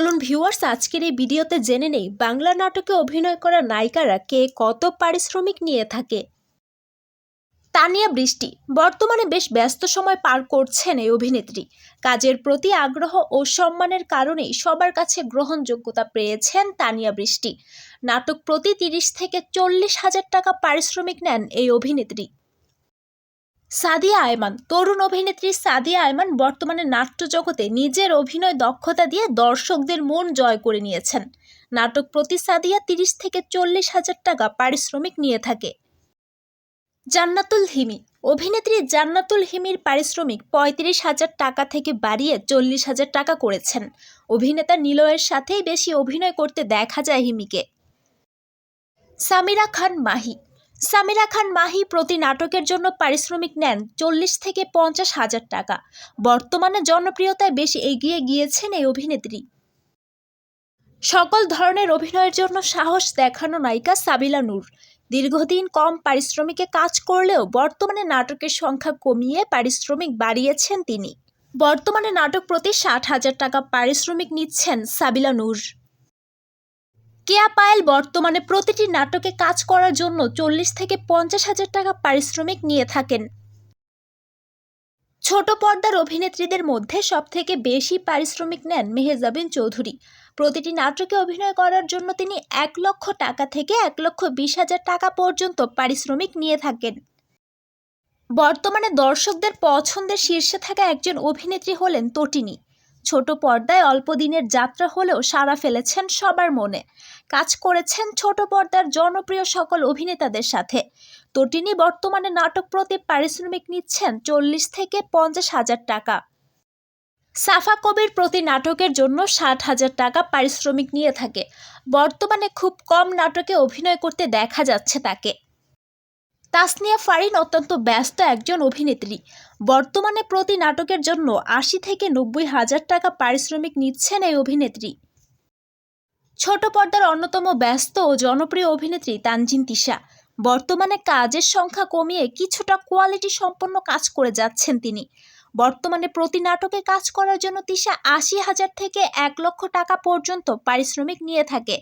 চলুন ভিউয়ার্স আজকের এই ভিডিওতে জেনে নেই বাংলা নাটকে অভিনয় করা নায়িকারা কে কত পারিশ্রমিক নিয়ে থাকে। তানিয়া বৃষ্টি। বর্তমানে বেশ ব্যস্ত সময় পার করছেন এই অভিনেত্রী। কাজের প্রতি আগ্রহ ও সম্মানের কারণেই সবার কাছে গ্রহণযোগ্যতা পেয়েছেন তানিয়া বৃষ্টি। নাটক প্রতি তিরিশ থেকে চল্লিশ হাজার টাকা পারিশ্রমিক নেন এই অভিনেত্রী। সাদিয়া আয়মান, তরুণ অভিনেত্রী সাদিয়া আয়মান বর্তমানে নাট্য জগতে নিজের অভিনয় দক্ষতা দিয়ে দর্শকদের মন জয় করে নিয়েছেন। নাটক প্রতি সাদিয়া তিরিশ থেকে চল্লিশ হাজার টাকা পারিশ্রমিক নিয়ে থাকে। জান্নাতুল হিমি, অভিনেত্রী জান্নাতুল হিমির পারিশ্রমিক পঁয়ত্রিশ হাজার টাকা থেকে বাড়িয়ে চল্লিশ হাজার টাকা করেছেন। অভিনেতা নিলয়ের সাথেই বেশি অভিনয় করতে দেখা যায় হিমিকে। সামিরা খান মাহি সামিরা খান মাহি প্রতি নাটকের জন্য পারিশ্রমিক নেন চল্লিশ থেকে পঞ্চাশ হাজার টাকা। বর্তমানে জনপ্রিয়তায় বেশ এগিয়ে গিয়েছেন এই অভিনেত্রী। সকল ধরনের অভিনয়ের জন্য সাহস দেখানো নায়িকা সাবিলা নূর। দীর্ঘদিন কম পারিশ্রমিকে কাজ করলেও বর্তমানে নাটকের সংখ্যা কমিয়ে পারিশ্রমিক বাড়িয়েছেন তিনি। বর্তমানে নাটক প্রতি ষাট হাজার টাকা পারিশ্রমিক নিচ্ছেন সাবিলা নূর। কেয়া পায়েল বর্তমানে প্রতিটি নাটকে কাজ করার জন্য চল্লিশ থেকে পঞ্চাশ হাজার টাকা পারিশ্রমিক নিয়ে থাকেন। ছোট পর্দার অভিনেত্রীদের মধ্যে সবথেকে বেশি পারিশ্রমিক নেন মেহেজাবিন চৌধুরী। প্রতিটি নাটকে অভিনয় করার জন্য তিনি এক লক্ষ টাকা থেকে এক লক্ষ বিশ হাজার টাকা পর্যন্ত পারিশ্রমিক নিয়ে থাকেন। বর্তমানে দর্শকদের পছন্দের শীর্ষে থাকা একজন অভিনেত্রী হলেন তটিনী। ছোট পর্দায় অল্প দিনের যাত্রা হলেও সাড়া ফেলেছেন সবার মনে। কাজ করেছেন ছোট পর্দার জনপ্রিয় সকল অভিনেতাদের সাথে। তটিনী বর্তমানে নাটক প্রতি পারিশ্রমিক নিচ্ছেন চল্লিশ থেকে পঞ্চাশ হাজার টাকা। সাফা কবির প্রতি নাটকের জন্য ষাট হাজার টাকা পারিশ্রমিক নিয়ে থাকে। বর্তমানে খুব কম নাটকে অভিনয় করতে দেখা যাচ্ছে তাকে। তাসনিয়া ফারিন অত্যন্ত ব্যস্ত একজন অভিনেত্রী। বর্তমানে প্রতি নাটকের জন্য আশি থেকে নব্বই হাজার টাকা পারিশ্রমিক নিচ্ছেন এই অভিনেত্রী। ছোট পর্দার অন্যতম ব্যস্ত ও জনপ্রিয় অভিনেত্রী তানজিন তিশা। বর্তমানে কাজের সংখ্যা কমিয়ে কিছুটা কোয়ালিটি সম্পন্ন কাজ করে যাচ্ছেন তিনি। বর্তমানে প্রতি নাটকে কাজ করার জন্য তিশা আশি হাজার থেকে এক লক্ষ টাকা পর্যন্ত পারিশ্রমিক নিয়ে থাকে।